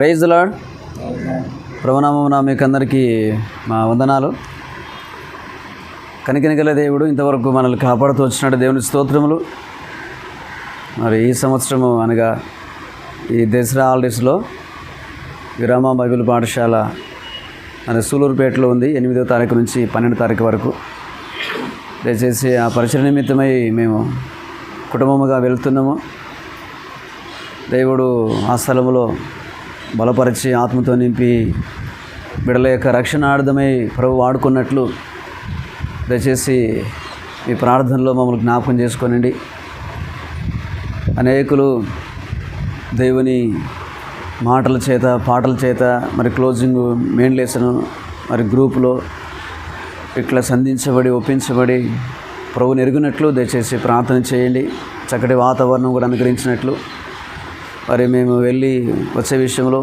Praise lord ప్రభునామమున మీకు అందరికీ మా వందనాలు. కనికనికల దేవుడు ఇంతవరకు మనల్ని కాపాడుతూ వచ్చినట్టు దేవుని స్తోత్రములు. మరి ఈ సంవత్సరము అనగా ఈ దసరా హాలిడేస్లో విరామ బైబిల్ పాఠశాల అనే సూలూరుపేటలో ఉంది. ఎనిమిదో తారీఖు నుంచి పన్నెండు తారీఖు వరకు. దయచేసి ఆ పరిచయ నిమిత్తమై మేము కుటుంబముగా వెళ్తున్నాము. దేవుడు ఆ స్థలములో బలపరిచి ఆత్మతో నింపి బిడల యొక్క రక్షణార్థమై ప్రభు వాడుకున్నట్లు దయచేసి మీ ప్రార్థనలో మమ్మల్ని జ్ఞాపకం చేసుకోనండి. అనేకులు దేవుని మాటల చేత పాటల చేత మరి క్లోజింగ్ మెయిన్ లెసన్ మరి గ్రూపులో ఇట్లా సంధించబడి ఒప్పించబడి ప్రభుని ఎరిగినట్లు దయచేసి ప్రార్థన చేయండి. చక్కటి వాతావరణం కూడా అనుగ్రహించినట్లు. మరి మేము వెళ్ళి వచ్చే విషయంలో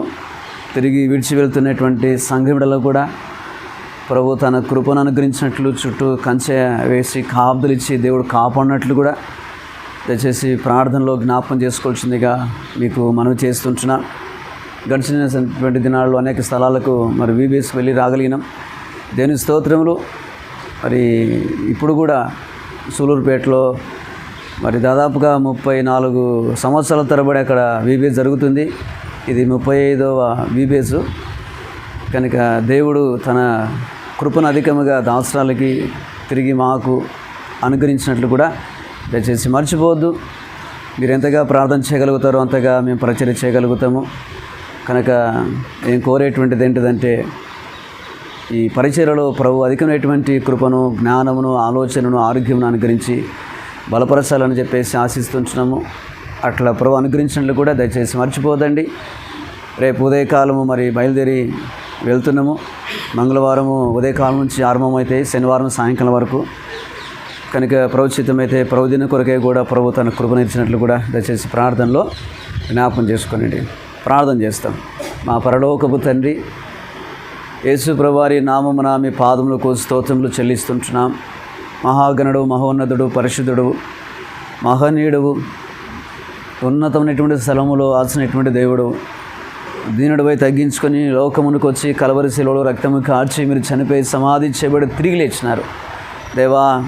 తిరిగి విడిచి వెళ్తున్నటువంటి సంఘమిడలో కూడా ప్రభు తన కృపను అనుగ్రహించినట్లు చుట్టూ కంచె వేసి కాపుదలు ఇచ్చి దేవుడు కాపాడినట్లు కూడా దయచేసి ప్రార్థనలో జ్ఞాపకం చేసుకోవాల్సిందిగా మీకు మనవి చేస్తుంటున్నా. గడిచినటువంటి దినాల్లో అనేక స్థలాలకు మరి వీబీఎస్ వెళ్ళి రాగలిగినాం. దేని స్తోత్రములు. మరి ఇప్పుడు కూడా సూలూరుపేటలో మరి దాదాపుగా ముప్పై నాలుగు సంవత్సరాల తరబడి అక్కడ వీబీఎస్ జరుగుతుంది. ఇది ముప్పై ఐదవ వీబీఎస్ కనుక దేవుడు తన కృపను అధికముగా దాసరాలకి తిరిగి మాకు అనుగ్రహించినట్లు కూడా దయచేసి మర్చిపోవద్దు. మీరు ఎంతగా ప్రార్థన చేయగలుగుతారో అంతగా మేము ప్రచర్య చేయగలుగుతాము. కనుక నేను కోరేటువంటిది ఏంటిదంటే ఈ పరిచయలో ప్రభు అధికమైనటువంటి కృపను జ్ఞానమును ఆలోచనను ఆరోగ్యమును అనుగ్రహించి బలపరచాలని చెప్పేసి ఆశిస్తుంటున్నాము. అట్లా ప్రభు అనుగ్రహించినట్లు కూడా దయచేసి మర్చిపోదండి. రేపు ఉదయకాలము మరి బయలుదేరి వెళ్తున్నాము. మంగళవారము ఉదయకాలం నుంచి ఆరంభమైతే శనివారం సాయంకాలం వరకు. కనుక ప్రవచితమైతే ప్రభుదిన కొరకే కూడా ప్రభు తన కృపనిచ్చినట్లు కూడా దయచేసి ప్రార్థనలో జ్ఞాపకం చేసుకోనండి. ప్రార్థన చేస్తాం. మా పరలోకపు తండ్రి యేసు ప్రభువారి నామమున మీ పాదములకు స్తోత్రములు చెల్లిస్తుంటున్నాం. మహాగణుడు మహోన్నతుడు పరిశుద్ధుడు మహనీయుడు ఉన్నతమైనటువంటి స్థలములో ఆల్చినటువంటి దేవుడు దీనుడిపై తగ్గించుకొని లోకమునికి వచ్చి కలవరి శిలలో రక్తము కార్చి మీరు చనిపోయి సమాధి చేయబడి తిరిగి లేచినారు. దేవా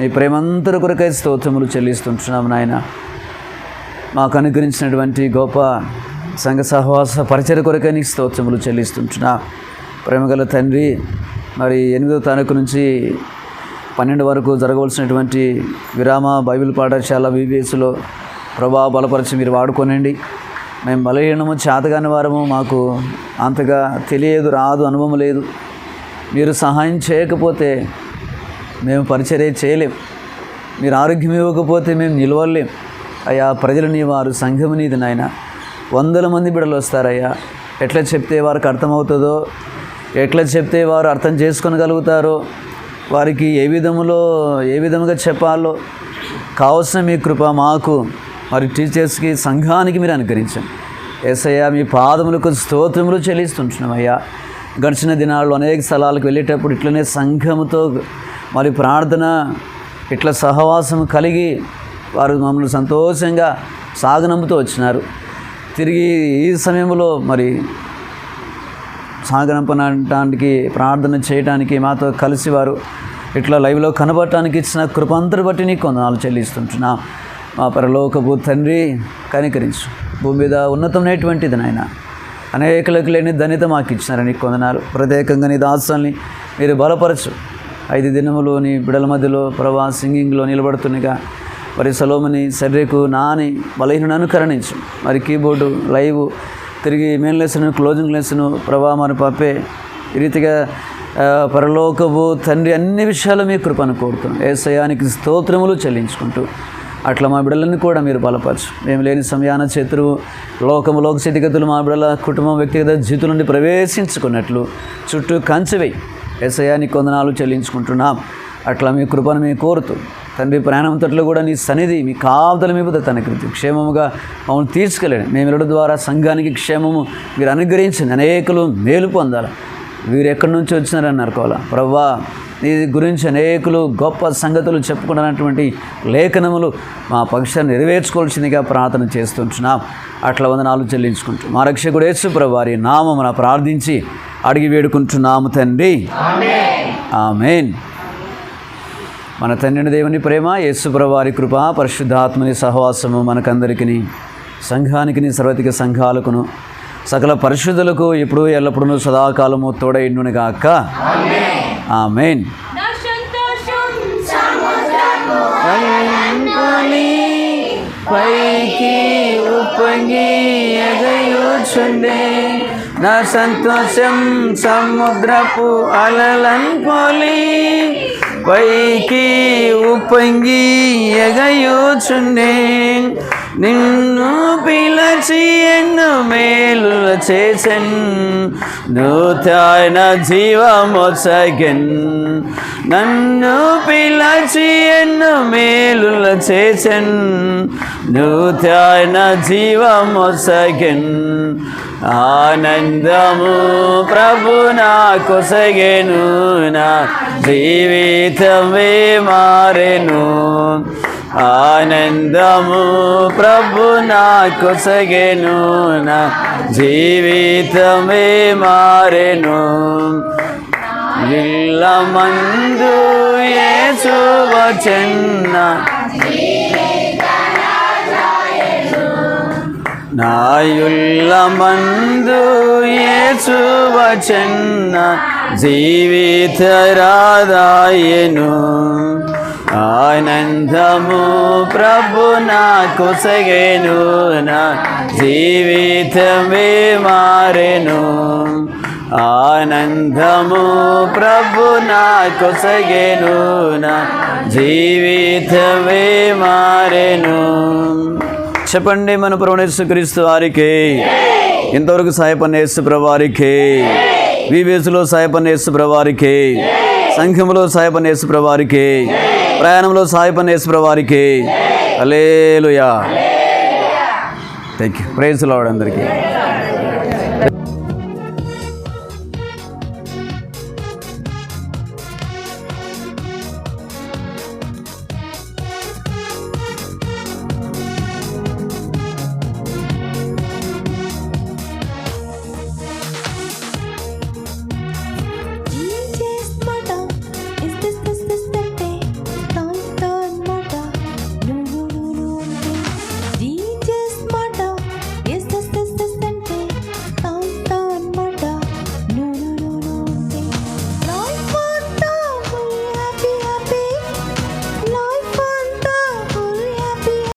మీ ప్రేమంతర కొరకై స్తోత్రములు చెల్లిస్తుంటున్నాం నాయన. మాకు అనుగ్రహించినటువంటి గొప్ప సంఘ సహవాస పరిచయ కొరకై నీకు స్తోత్రములు చెల్లిస్తుంటున్నా. ప్రేమగల తండ్రి మరి ఎనిమిదో తారీఖు నుంచి పన్నెండు వరకు జరగవలసినటువంటి విరామ బైబిల్ పాఠశాల బీబీఎస్లో ప్రభా బలపరిచి మీరు వాడుకోనండి. మేము బలహీనము చేతగాని వారము మాకు అంతగా తెలియదు రాదు అనుభవం లేదు. మీరు సహాయం చేయకపోతే మేము పరిచర్య చేయలేం. మీరు ఆరోగ్యం ఇవ్వకపోతే మేము నిలవలేం. అయ్యా ప్రజలని వారు సంఘం నీది నాయన. వందల మంది బిడలు వస్తారయ్యా. ఎట్లా చెప్తే వారికి అర్థమవుతుందో ఎట్లా చెప్తే వారు అర్థం చేసుకొనగలుగుతారో వారికి ఏ విధములో ఏ విధముగా చెప్పాలో కావలసిన మీ కృప మాకు మరి టీచర్స్కి సంఘానికి మీరు అనుకరించండి. ఏసయ్యా మీ పాదములకు స్తోత్రములు చెల్లిస్తుంటున్నాం అయ్యా. గడిచిన దినాల్లో అనేక స్థలాలకు వెళ్ళేటప్పుడు ఇట్లనే సంఘముతో మరి ప్రార్థన ఇట్లా సహవాసం కలిగి వారు మమ్మల్ని సంతోషంగా సాగనంపుతూ వచ్చినారు. తిరిగి ఈ సమయంలో మరి సాగనంపనటానికి ప్రార్థన చేయడానికి మాతో కలిసి వారు ఇట్లా లైవ్లో కనబడటానికి ఇచ్చిన కృపంతరు బట్టి నీకు కొందనాలు చెల్లిస్తుంటున్నా. మా పరలోకపు తండ్రి కనికరించు. భూమి మీద ఉన్నతమైనటువంటిది నాయన. అనేకలకు లేని ధనిత మాకు ఇచ్చినారని నీకు కొందనాలు. ప్రత్యేకంగా నీ దాసాల్ని మీరు బలపరచు. ఐదు దినములోని బిడల మధ్యలో ప్రభా సింగింగ్లో నిలబడుతుండగా మరి సలోమని శరీరకు నాని బలహీనను అనుకరణించు. మరి కీబోర్డు లైవ్ తిరిగి మెయిన్ లెసన్ క్లోజింగ్ లెసన్ ప్రభా పాపే ఈ రీతిగా పరలోకపు తండ్రి అన్ని విషయాలు మీ కృపను కోరుతాం ఏ సయానికి స్తోత్రములు చెల్లించుకుంటూ అట్లా మా బిడ్డలను కూడా మీరు బలపరచు. మేము లేని సమయాన శత్రువు లోకము లోక స్థితిగతులు మా బిడ్డల కుటుంబం వ్యక్తిగత జీతుల నుండి ప్రవేశించుకున్నట్లు చుట్టూ కంచెవేయి ఎసయానికి కొందనాలు చెల్లించుకుంటున్నాం. అట్లా మీ కృపను మేము కోరుతూ తండ్రి ప్రయాణంతట్లో కూడా నీ సన్నిధి మీ కావతల మీ బుద్ధ తన కృతి క్షేమముగా మమ్మల్ని తీసుకెళ్ళండి. మేము ఇరుడు ద్వారా సంఘానికి క్షేమము మీరు అనుగ్రహించండి. అనేకులు మేలు పొందాలి. వీరు ఎక్కడి నుంచి వచ్చినారని అనుకోవాలా ప్రవ్వా నీ గురించి అనేకులు గొప్ప సంగతులు చెప్పుకున్నటువంటి లేఖనములు మా పక్షాన్ని నెరవేర్చుకోవాల్సిందిగా ప్రార్థన చేస్తుంటున్నాం. అట్లా వందనాలు చెల్లించుకుంటూ. మా రక్షకుడు యేసుప్రభు వారి నామమున ప్రార్థించి అడిగి వేడుకుంటున్నాము తండ్రి. ఆమెన్. మన తండ్రిని దేవుని ప్రేమ యేసుప్రవారి కృప పరిశుద్ధాత్మని సహవాసము మనకందరికీ సంఘానికి సర్వతిక సంఘాలకును సకల పరిశుద్ధులకు ఇప్పుడు ఎల్లప్పుడూ సదాకాలము తోడైండునిగా అక్క ఆ మెయిన్ పైకి ఉప్పొంగి ఎగయూచుండే నా సంతోషం సముద్రపు అలలంకొలి పైకి ఉప్పొంగి ఎగయుచుండే. నిన్ను పిలచి ఎన్నో మేలు చేసెన్. నూతన జీవమొసగెన్ నన్ను పిలచి ఎన్నో మేలు చేసెన్. నూతన జీవమొసగెన్ ఆనందము ప్రభు నాకు సగెను. నా జీవితమే మారెను. ఆనందము ప్రభు నాకు సగెను నా జీవితమే మారెను. ఇల్లమందు యేసు వచన్న నాయుల్లమందు యేసు వచన్న జీవిత రాదాయను ఆనందము ప్రభు నాకు సగేను నా జీవితమే మారెను. ఆనందము ప్రభు నాకు సగేను నా జీవితమే మారెను. చెప్పండి మన ప్రవణేశ్వక్రీస్తు వారికి. ఇంతవరకు సాయపన్న యేసు వారికి. వివేసులో సాయపన్న యేసు వారికి. సంఘంలో సాయపన్న యేసు వారికి. ప్రయాణంలో సాయపన్న యేసు వారికి. Alleluia thank you praise Lord అందరికీ.